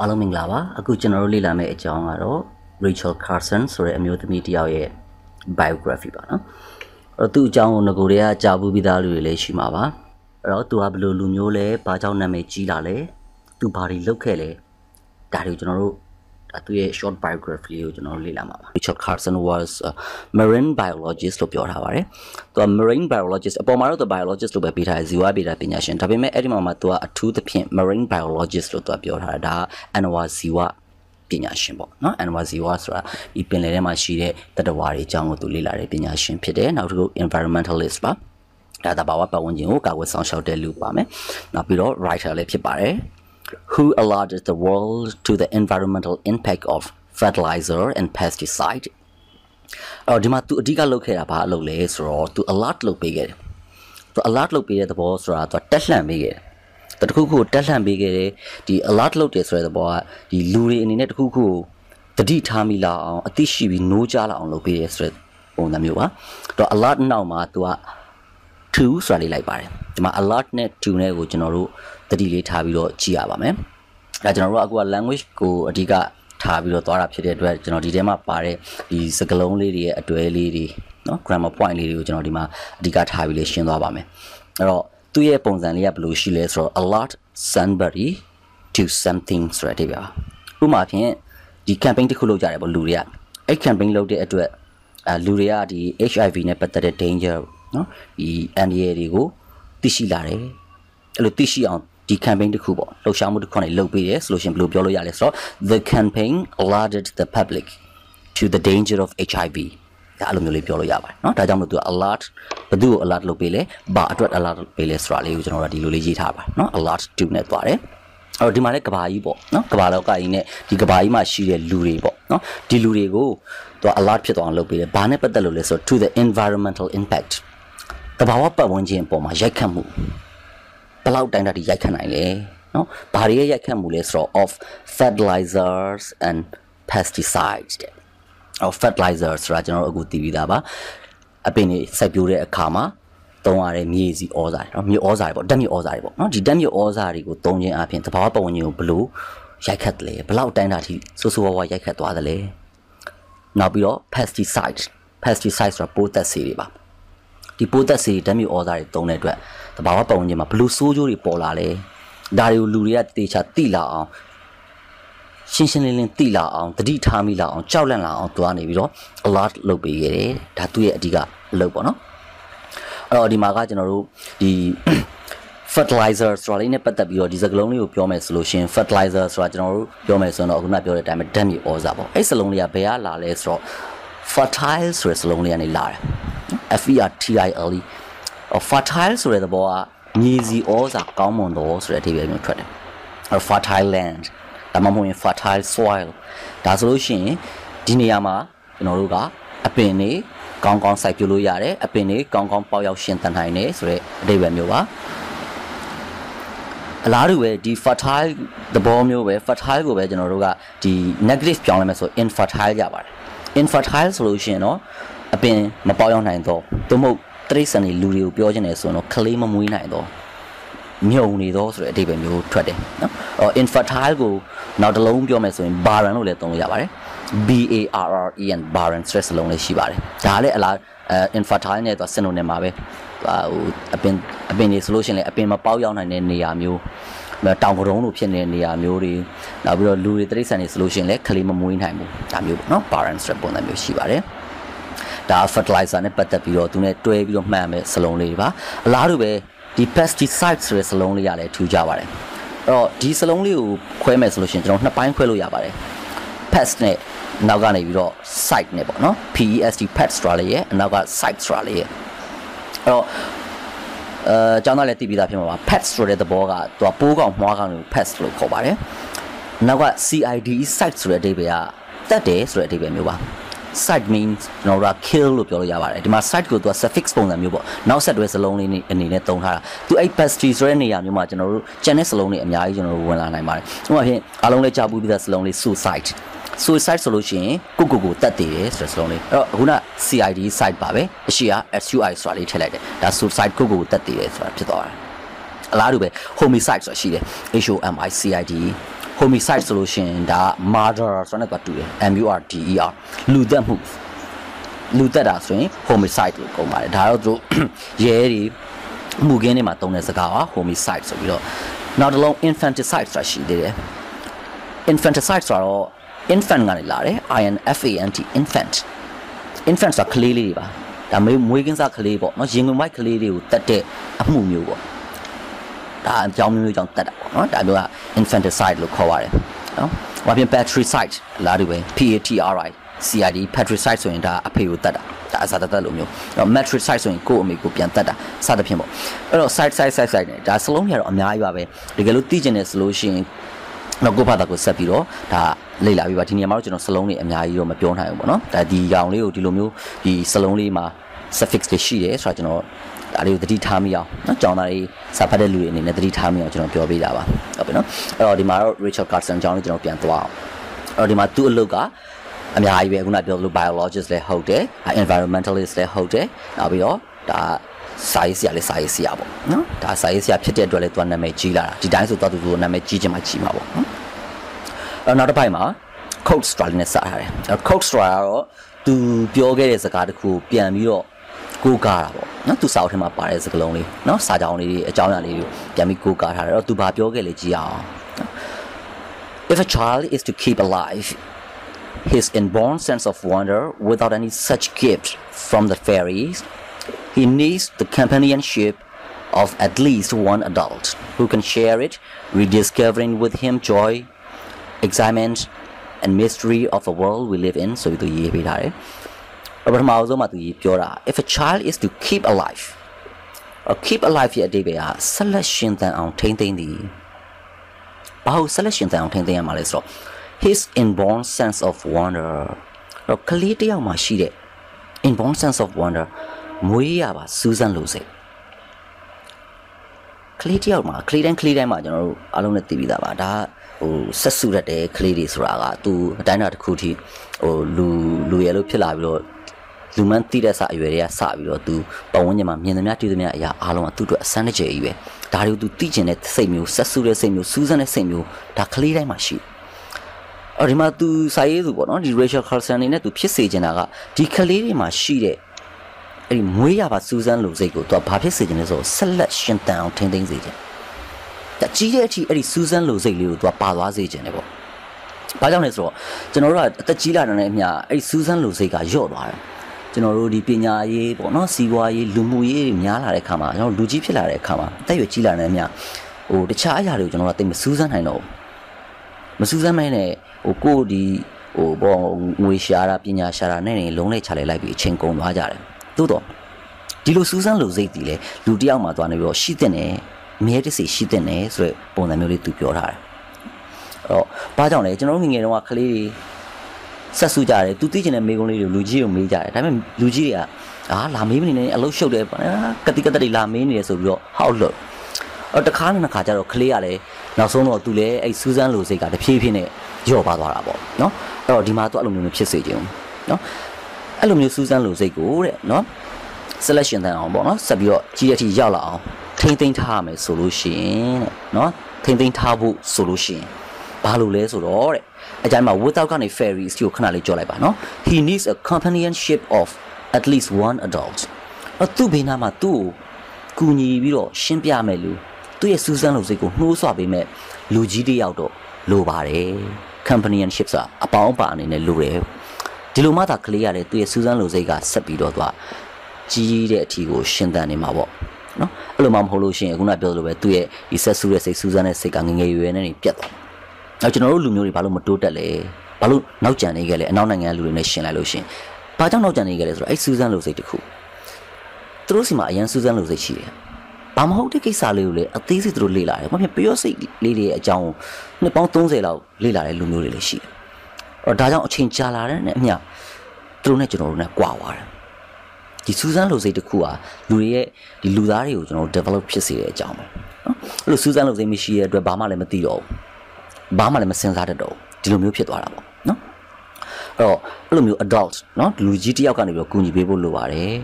အားလုံးမင်္ဂလာပါအခုကျွန်တော်တို့လေ့လာမယ့်အကြောင်းကတော့ Rachel Carson ဆိုတဲ့အမျိုးသမီးတစ်ယောက်ရဲ့ biography ပါနော်အဲ့တော့သူ့အကြောင်းကိုငကိုတွေကကြားဘူးပြီးသားလူတွေလည်းရှိမှာပါအဲ့တော့သူကဘယ်လိုလူမျိုးလဲဘာကြောင့်နာမည်ကြီးလာလဲသူဘာတွေလုပ်ခဲ့လဲဒါတွေကိုကျွန်တော်တို့ သူရဲ့ short biography ကိုကျွန်တော်တို့လေ့လာမှာပါ Richard Carson was a marine biologist လို့ပြောထားပါတယ်သူက marine biologist အပေါ်မှာတော့သူ biologist လို့ပဲပေးထားတယ်ဇီဝဗေဒပညာရှင်ဒါပေမဲ့အဲ့ဒီမှာမှသူကအထူးသဖြင့် marine biologist လို့သူကပြောထားတာဒါကအနဝဇီဝပညာရှင်ပေါ့နော်အန်ဝါဇီဝါဆိုတာဒီပင်လယ်ထဲမှာရှိတဲ့တတဝါတွေအကြောင်းကိုသူလေ့လာတဲ့ပညာရှင်ဖြစ်တယ်နောက်တစ်ခု environmentalist ပါဒါတဘာဝပတ်ဝန်းကျင်ကိုကာကွယ်ဆောင်ရှောက်တဲ့လူပါမယ်နောက်ပြီးတော့ writer လည်းဖြစ်ပါတယ် who allotted the world to the environmental impact of fertilizer and pesticide အော်ဒီမှာသူအဓိကလုပ်ခဲ့တာဘာအလုပ်လဲဆိုတော့သူ alert လုပ်ပေးခဲ့တယ်သူ alert လုပ်ပေးတဲ့သဘောဆိုတာသူတက်လှန့်ပေးခဲ့တယ်တခုခုတက်လှန့်ပေးခဲ့တယ်ဒီ alert လုပ်တယ်ဆိုတဲ့သဘောကဒီလူတွေအနေနဲ့တခုခုတတိထားမိလောက်အောင်အသိရှိပြီးနိုးကြားလောက်အောင်လုပ်ပေးရဲဆိုတဲ့ပုံစံမျိုးပါတော့ alert နောက်မှာသူက to ဆိုတာလေးလိုက်ပါတယ်ဒီမှာ alert နဲ့ to နဲ့ကိုကျွန်တော်တို့ သတိလေးထားပြီးတော့ကြည့်ရပါမယ်။ဒါကျွန်တော်တို့ကအခုက language ကိုအဓိကထားပြီးတော့သွားတာဖြစ်တဲ့အတွက်ကျွန်တော်ဒီထဲမှာပါတဲ့ဒီစကားလုံးလေးတွေရဲ့အတွဲလေးတွေနော် grammar point လေးတွေကိုကျွန်တော်ဒီမှာအဓိကထားပြီးလေးရှင်းသွားပါမယ်။အဲ့တော့သူ့ရဲ့ပုံစံလေးကဘယ်လိုရှိလဲဆိုတော့ alert somebody to something ဆိုတဲ့အဓိပ္ပာယ်ပါ။ဥပမာဖြင့်ဒီ campaign တစ်ခုလုပ်ကြတယ်ပေါ့လူတွေကအဲ့ campaign လုပ်တဲ့အတွက်အဲလူတွေကဒီ HIV နဲ့ပတ်သက်တဲ့ danger နော်ဒီ NDA တွေကိုသိရှိလာတယ်။အဲ့လိုသိရှိအောင် ဒီ campaign တစ်ခုပေါ့လှုပ်ရှားမှုတစ်ခုနဲ့လုပ်ပေးတယ်ဆိုလို့ရှိရင်ဘယ်လိုပြောလို့ရလဲဆိုတော့ the campaign alerted the public to the danger of HIV ဒါအဲ့လိုမျိုးလေးပြောလို့ရပါတယ်เนาะဒါကြောင့်မို့သူ alert ဘယ်သူ့ကို alert လုပ်ပေးလဲဘာအတွက် alert လုပ်ပေးလဲဆိုတာလေးကိုကျွန်တော်တို့ဒီလိုလေးရေးထားပါเนาะ alert to နဲ့သွားတယ်အဲ့တော့ဒီမှာလည်းကဘာကြီးပေါ့နော်ကဘာလောကကြီးနဲ့ဒီကဘာကြီးမှာရှိတဲ့လူတွေပေါ့နော်ဒီလူတွေကိုသူက alert ဖြစ်သွားအောင်လုပ်ပေးတယ်ဘာနဲ့ပတ်သက်လို့လဲဆိုတော့ to the environmental impact တဘာဝပတ်ဝန်းကျင်အပေါ်မှာရိုက်ခတ်မှုဘယ် လောက်တိုင်းတာဒီရိုက်ခတ်နိုင်လဲနော်ဘာတွေရဲ့ရိုက်ခတ်မှုလဲဆိုတော့ of fertilizers and pesticides တဲ့အော် fertilizer ဆိုတာကျွန်တော်တို့အခုသိပြီးသားပါအပင်တွေစိုက်ပျိုးတဲ့အခါမှာသုံးရတဲ့မြေစီဩဇာတွေနော်မြေဩဇာတွေပေါ့ဓာတ်မြေဩဇာတွေပေါ့နော်ဒီဓာတ်မြေဩဇာတွေကိုသုံးခြင်းအပြင်သဘာဝပတ်ဝန်းကျင်ကိုဘလို့ရိုက်ခတ်တယ်လဲဘလောက်တိုင်းတာထိဆိုးဆိုးဝါးဝါရိုက်ခတ်သွားတယ်လဲနောက်ပြီးတော့ pesticide pesticide ဆိုတာပိုးသက်ဆေးတွေပါဒီပိုးသက်ဆေးဓာတ်မြေဩဇာတွေသုံးတဲ့အတွက် သဘာဝပတ်ဝန်းကျင်မှာဘလို့ဆိုးကျိုးတွေပေါ်လာလဲဒါတွေကိုလူတွေကတေချာသိလာအောင်ရှင်းရှင်းလင်းလင်းသိလာအောင်တတိထားမိလာအောင်ကြောက်လန့်လာအောင်တွားနေပြီးတော့ alert လုပ်ပေးခဲ့တယ်ဒါသူ့ရဲ့အဓိကအလုပ်ပေါ့နော်အဲ့တော့ဒီမှာကကျွန်တော်တို့ဒီ fertilizer ဆိုတာလေးနဲ့ပတ်သက်ပြီးတော့ဒီစကားလုံးလေးကိုပြောမယ်ဆိုလို့ရှိရင် fertilizer ဆိုတာကျွန်တော်တို့ပြောမယ်ဆိုတော့အခုနပြောတဲ့အတိုင်းပဲဓာတ်မြေဩဇာပေါ့အဲ့စလုံးလေးကဘယ်ကလာလဲဆိုတော့ fertile ဆိုတဲ့စလုံးလေးကနေလာတယ် F E R T I L E fertile ဆိုတဲ့သဘောကမြေစီဩဇာကောင်းမွန်သောဆိုတဲ့အဓိပ္ပာယ်မျိုးထွက်တယ်အဲ့ fertile land ဒါမှမဟုတ်ရင် fertile soil ဒါဆိုလို့ရှိရင်ဒီနေရာမှာကျွန်တော်တို့ကအပင်တွေကောင်းကောင်းစိုက်ပျိုးလို့ရတယ်အပင်တွေကောင်းကောင်းပေါက်ရောက်ရှင်သန်နိုင်တယ်ဆိုတဲ့အဓိပ္ပာယ်မျိုးပါအလားတူပဲဒီ fertile သဘောမျိုးပဲ fertile ကိုပဲကျွန်တော်တို့ကဒီ negative ပြောင်းလိုက်မယ်ဆို infertile ရပါတယ် infertile ဆိုလို့ရှိရင်တော့အပင်မပေါက်ရောက်နိုင်တော့သို့မဟုတ် တိရစ္ဆာန်တွေလူတွေကိုပြောချင်တယ်ဆိုတော့ကလေးမမွေးနိုင်တော့မြုံနေတော့ဆိုတဲ့အဓိပ္ပာယ်မျိုးထွက်တယ်နော်အော် infertile ကိုနောက်တစ်လုံးပြောမယ်ဆိုရင် barren လို့လည်းသုံးလို့ရပါတယ် B A R R E N barren stress လုံးလေးရှိပါတယ်ဒါလည်းအလားအဲ infertile နဲ့တော့ synonym ပါပဲဟိုအပင်အပင်တွေဆိုလို့ရှိရင်လည်းအပင်မပေါက်ရောက်နိုင်တဲ့နေရာမျိုးတောင်ကရုံးလိုဖြစ်နေတဲ့နေရာမျိုးတွေနောက်ပြီးတော့လူတွေတိရစ္ဆာန်တွေဆိုလို့ရှိရင်လည်းခလေးမမွေးနိုင်ဘူးဒါမျိုးပေါ့နော် barren stress ပုံစံမျိုးရှိပါတယ် ဒါ fertilizer နဲ့ပတ်သက်ပြီးတော့သူနဲ့တွဲပြီးတော့မှတ်ရမယ်စလုံးလေးတွေပါအလားတူပဲဒီ pesticide ဆိုတဲ့စလုံးလေးကလည်းထူကြပါတယ်အဲ့တော့ဒီစလုံးလေးကိုခွဲမယ်ဆိုလို့ရှိရင်ကျွန်တော်နှစ်ပိုင်းခွဲလို့ရပါတယ် pest နဲ့နောက်ကနေပြီးတော့ site နဲ့ပေါ့နော် PEST pet ဆိုတာလေးရဲ့အနောက်က site ဆိုတာလေးရဲ့အဲ့တော့အဲကျောင်းသားလည်းသိပြီးသားဖြစ်မှာပါ pet ဆိုတဲ့သဘောကသူကပိုးကောင်မွားကောင်ကို pest လို့ခေါ်ပါတယ်နောက်က CID site ဆိုတဲ့အဓိပ္ပာယ်ကတက်တယ်ဆိုတဲ့အဓိပ္ပာယ်မျိုးပါ site means ကျွန်တော်တို့က kill လို့ပြောလို့ရပါတယ်ဒီမှာ site ကိုသူက suffix ပုံစံမျိုးပေါ့နောက်ဆက်တွဲစလုံးလေးအနေနဲ့သုံးထားတာသူအဲ့ pastry ဆိုတဲ့နေရာမျိုးမှာကျွန်တော်တို့ကျန်တဲ့စလုံးတွေအများကြီးကျွန်တော်တို့ဝင်လာနိုင်ပါတယ်ဥပမာဖြင့်အားလုံးလည်းကြားဘူးပြီးသားစလုံးလေး suicide suicide ဆိုလို့ရှိရင်ကိုကိုကိုတတ်တည်တယ်ဆိုတဲ့စလုံးလေးအဲ့တော့အခုန CID site ပါပဲအရှိက SUI ဆိုတာလေးထည့်လိုက်တယ်ဒါ suicide ကိုကိုကိုတတ်တည်တယ်ဆိုတာဖြစ်သွားတာအလားတူပဲ homicide ဆိုတာရှိတယ် H O M I C I D homicide ဆိုလို့ရှိရင်ဒါ murder ဆိုတဲ့ကတူတယ် M U R D E R လူသက်မှုလူသက်တာဆိုရင် homicide လို့ခေါ်ပါတယ်ဒါတော့သူတို့ရဲတွေမှုခင်းတွေမှာတုံးတဲ့စကားပါ homicide ဆိုပြီးတော့နောက်တစ်လုံး infanticide ဆိုတာရှိသေးတယ် infanticide ဆိုတော့ infant ကနေလာတယ် I N F A N T infant infant ဆိုတာကလေးလေးတွေပါဒါမေးမွေးကင်းစားကလေးပေါ့နော်ရင်ဝင်မိုက်ကလေးတွေကိုတတ်တဲ့အမှုမျိုးပေါ့ ဒါအကြောင်းမျိုးမျိုးကြောင့်တတ်တာပေါ့နော်ဒါမျိုးက infanticide လို့ခေါ်ပါတယ်နော်ဘာဖြစ် patricide လာတူပဲ P A T R I C I D patricide ဆိုရင်ဒါအဖေကိုတတ်တာဒါအစားတတ်လို့မျိုးအဲ့တော့ matricide ဆိုရင်ကိုယ့်အမေကိုပြန်တတ်တာစသဖြင့်ပေါ့အဲ့တော့ side side side side နဲ့ဒါစလုံးတွေကတော့အများကြီးပါပဲတကယ်လို့သိကျင်တယ်ဆိုလို့ရှိရင်တော့ကိုဖတ်တာကိုဆက်ပြီးတော့ဒါလေ့လာပြီးပါဒီနေရာမှာတော့ကျွန်တော်စလုံးတွေအများကြီးတော့မပြောနိုင်ဘူးပေါ့နော်ဒါဒီကောင်လေးကိုဒီလိုမျိုးဒီစလုံးလေးမှာ suffix တွေရှိတယ်ဆိုတော့ကျွန်တော် ဒါတွေကိုသတိထားမိအောင်နော်ကျောင်းသားတွေစာဖတ်တဲ့လူတွေအနေနဲ့သတိထားမိအောင်ကျွန်တော်ပြောပေးတာပါဟုတ်ပြီနော်အဲ့တော့ဒီမှာတော့ Richard Carson ကျောင်းလေးကျွန်တော်ပြန်သွားအောင်အဲ့တော့ဒီမှာသူ့အလုပ်ကအများကြီးပဲခုနပြောလို့ biologist လည်းဟုတ်တယ် environmentalist လည်းဟုတ်တယ်နောက်ပြီးတော့ဒါစာရေးဆရာလည်းစာရေးဆရာပေါ့နော်ဒါစာရေးဆရာဖြစ်တဲ့အတွက်လည်းသူကနာမည်ကြီးလာတာဒီတိုင်းဆိုတော့သူကနာမည်ကြီးချင်မှကြီးမှာပေါ့နော်အဲ့နောက်တစ်ပိုင်းမှာ code straw နဲ့စထားတယ် code straw ကတော့သူပြောခဲ့တဲ့စကားတစ်ခုကိုပြန်ပြီးတော့ကိုးကားတာပေါ့ နော်သူစာအုပ်ထဲမှာပါတဲ့စကားလုံးလေးနော်စာကြောင်းလေးတွေအကြောင်းအရာလေးတွေပြန်ပြီးကိုးကားထားတယ်အဲ့တော့သူဘာပြောခဲ့လဲကြည့်အောင် If a child is to keep alive his inborn sense of wonder without any such gift from the fairies he needs the companionship of at least one adult who can share it rediscovering with him joy excitement and mystery of the world we live in ဆိုပြီးသူရေးပေးထားတယ် ပထမအဆုံးမှာသူပြောတာ if a child is to keep alive or keep alive ရဲ့အဓိပ္ပာယ်ကဆက်လက်ရှင်သန်အောင်ထိမ့်သိမ့်သည်ဘာလို့ဆက်လက်ရှင်သန်အောင်ထိမ့်သိမ့်ရမှာလဲဆိုတော့ his inborn sense of wonder တော့ကလေးတယောက်မှာရှိတဲ့ inborn sense of wonder မွေးရပါစူးစမ်းလို့စိတ်ကလေးတယောက်မှာကလေးတိုင်းကလေးတိုင်းမှာကျွန်တော်တို့အားလုံးနဲ့သိပြီးသားပါဒါဟိုဆက်စုရက်တဲ့ကလေးတွေဆိုတာကသူအတိုင်းအတာတစ်ခုထိဟိုလူလူရဲလို့ဖြစ်လာပြီးတော့ လူမှန်းတိတဲ့စအရွယ်တွေကစပြီးတော့သူပတ်ဝန်းကျင်မှာမြင်သမျှတွေ့သမျှအရာအားလုံးကသူ့အတွက်အစမ်းတစ်ကြိမ်ကြီးပဲဒါတွေကိုသူသိကျင်တဲ့စိတ်မျိုးဆက်စုတဲ့စိတ်မျိုးစူးစမ်းတဲ့စိတ်မျိုးဒါကလေးတိုင်းမှာရှိအော်ဒီမှာသူစာရေးသူပေါ့နော်ဒီ Rachel Carson နေနဲ့သူဖြစ်စေချင်တာကဒီကလေးတွေမှာရှိတဲ့အဲ့ဒီမွေးရပါစူးစမ်းလို့စိတ်ကိုသူကဘာဖြစ်စေချင်လဲဆိုတော့ဆက်လက်ရှင်တန်အောင်ထိမ့်သိမ်းစေချင်တကြီးတဲ့အထိအဲ့ဒီစူးစမ်းလို့စိတ်လေးကိုသူကပါသွားစေချင်တယ်ပေါ့ဘာကြောင့်လဲဆိုတော့ကျွန်တော်တို့ကအသက်ကြီးလာတဲ့အမျှအဲ့ဒီစူးစမ်းလို့စိတ်ကညော့သွားတယ် ကျွန်တော်တို့ဒီပညာရေးပေါ့နော်စီးပွားရေးလူမှုရေးတွေများလာတဲ့ခါမှာကျွန်တော်လူကြီးဖြစ်လာတဲ့ခါမှာအသက်ရွယ်ကြီးလာတဲ့အမျှဟိုတခြားအရာတွေကိုကျွန်တော်ကတိတ်မစူးစမ်းနိုင်တော့ဘူးမစူးစမ်းမဲနဲ့ဟိုကိုဒီဟိုဘောငွေရှာတာပညာရှာတာနဲ့နေလုံးလိုက်ချလိုက်လိုက်ပြီးအချိန်ကုန်သွားကြတယ်သို့တော့ဒီလိုစူးစမ်းလို့စိတ်တည်လေလူတယောက်မှသွားနေပြီးတော့ရှိတဲ့နဲ့မြဲတစေရှိတဲ့နဲ့ဆိုတဲ့ပုံစံမျိုးလေးသူပြောထားတယ်အဲ့တော့ဘာကြောင့်လဲကျွန်တော်တို့ငငယ်တုန်းကကလေးတွေ ဆက်စုကြတယ်သူသိချင်တဲ့မိကုံးလေးတွေလူကြီးကိုမေးကြတယ်ဒါပေမဲ့လူကြီးတွေကအာလာမေးမနေနဲ့အလုတ်ရှုပ်တယ်ကတိကတတိလာမေးနေတယ်ဆိုပြီးတော့ဟောက်လို့အော်တခါနဲ့တစ်ခါကျတော့ကလေးကလည်းနောက်ဆုံးတော့သူလည်းအဲ့စူးစမ်းလို့စိတ်ကတဖြည်းဖြည်းနဲ့ညော့ပါသွားတာပေါ့နော်အဲ့တော့ဒီမှာသူအဲ့လိုမျိုးဖြစ်စေခြင်းနော်အဲ့လိုမျိုးစူးစမ်းလို့စိတ်ကိုတဲ့နော် selection တန်အောင်ပေါ့နော်ဆက်ပြီးတော့ကြီးတဲ့အထိရောက်လာအောင်ထိမ့်သိမ်းထားရမယ်ဆိုလို့ရှိရင်တဲ့နော်ထိမ့်သိမ်းထားဖို့ဆိုလို့ရှိရင် ဘာလို့လဲဆိုတော့တဲ့အကြမ်းမှာ without ကနေ fairies ကိုခဏလေးကြော်လိုက်ပါနော် he needs a companionship of at least one adult အသူ့ဘေးနားမှာသူ့ကိုကူညီပြီးတော့ရှင်းပြမယ်လူသူ့ရဲ့စူးစမ်းလို့စိတ်ကိုနှိုးဆွပေးမဲ့လူကြီးတယောက်တော့လိုပါတယ် companionship ဆိုတာအပေါင်းအပါအနေနဲ့လိုတယ်ဒီလိုမှသာကလေးရတယ်သူ့ရဲ့စူးစမ်းလို့စိတ်ကဆက်ပြီးတော့သူကကြီးတဲ့အထီကိုရှင်းတန်နေမှာပေါ့နော်အဲ့လိုမှမဟုတ်လို့ရှိရင်ခုနပြောသလိုပဲသူ့ရဲ့ဒီဆက်ဆူတဲ့စိတ်စူးစမ်းတဲ့စိတ်ကငငယ်ရွယ်ရွယ်နဲ့နေပြတ်သွား နောက်ကျွန်တော်တို့လူမျိုးတွေဘာလို့မတိုးတက်လဲဘာလို့နောက်ကျန်နေကြလဲအနောက်နိုင်ငံလူတွေနဲ့ရှင်လိုက်လို့ရှင်ဘာကြောင့်နောက်ကျန်နေကြလဲဆိုတော့အဲ့စူးစမ်းလို့စိတ်တခုသူတို့စီမှာအရန်စူးစမ်းလို့စိတ်ရှိတယ်ဘာမဟုတ်တဲ့ကိစ္စလေးကိုလည်းအသေးစိတ်သူတို့လေ့လာတယ်။ဘာဖြစ်ပျော့စိတ်လေးတွေအကြောင်းနှစ်ပေါင်း30လောက်လေ့လာတဲ့လူမျိုးတွေလည်းရှိတယ်။အော်ဒါကြောင့်အချိန်ကြာလာတဲ့နဲ့အမျှသူတို့နဲ့ကျွန်တော်တို့နဲ့ကွာသွားတယ်။ဒီစူးစမ်းလို့စိတ်တစ်ခုဟာလူတွေရဲ့ဒီလူသားတွေကိုကျွန်တော်တို့ develop ဖြစ်စေတဲ့အကြောင်းပဲ။နော်။အဲ့လိုစူးစမ်းလို့စိတ်မရှိတဲ့အတွက်ဘာမှလည်းမသိတော့ဘူး။ ဘာမှလည်းမစင်စားတတ်တော့ဘူး။ဒီလိုမျိုးဖြစ်သွားတာပေါ့နော်။အဲ့တော့အဲ့လိုမျိုး adult နော်လူကြီးတယောက်ကနေပြီးတော့ကူညီပေးဖို့လိုပါတယ်